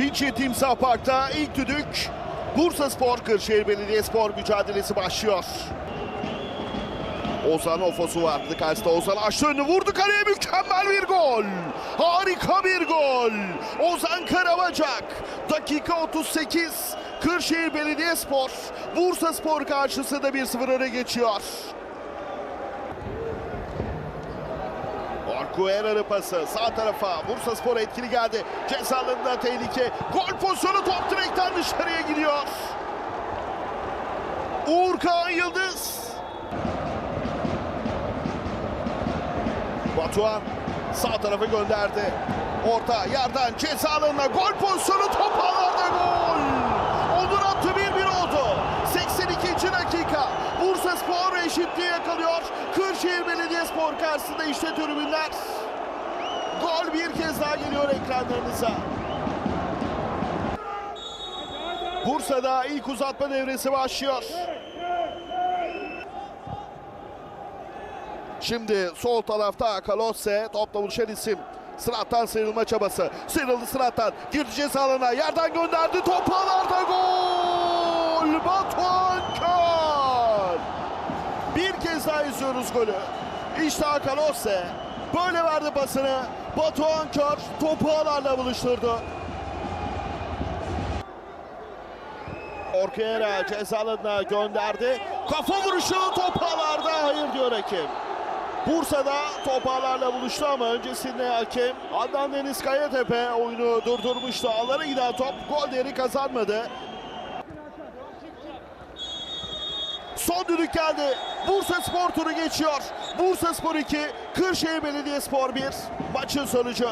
Vinci Timsah Park'ta ilk düdük Bursa Spor Kırşehir Belediyespor mücadelesi başlıyor. Ozan Ofosu vardı karşısında Ozan açtı önünü vurdu kaleye mükemmel bir gol. Harika bir gol. Ozan Karabacak dakika 38 Kırşehir Belediyespor Bursa Spor karşısında 1-0 öne geçiyor. Arkuera'nın pası sağ tarafa Bursa Spor etkili geldi. Cezalında tehlike. Gol pozisyonu top direkten dışarıya gidiyor. Uğur Kağan Yıldız. Batuhan sağ tarafa gönderdi. Orta yerden ceza alanına gol pozisyonu top ağlarda gol. Spor eşitliği yakalıyor. Kırşehir Belediyespor karşısında işte tribünler. Gol bir kez daha geliyor ekranlarınıza. Bursa'da ilk uzatma devresi başlıyor. Şimdi sol tarafta Kalosse topla buluşan isim. Sırattan sıyrılma çabası. Sıyrıldı Sırattan. Girdi ceza alanına. Yerden gönderdi. Top gol. Batuhan. Bir kez daha izliyoruz golü. İşte Kalosse. Böyle verdi pasını. Batuhan Kör topu ağlarla buluşturdu. Orkera ceza gönderdi. Kafa vuruşu top ağlarda. Hayır diyor hakem. Bursa'da top ağlarla buluştu ama öncesinde hakem Adnan Deniz Kayatepe oyunu durdurmuştu. Ağlara giden top gol değeri kazanmadı. Son düdük geldi. Bursa Spor turu geçiyor. Bursa Spor 2, Kırşehir Belediyespor 1. Maçın sonucu.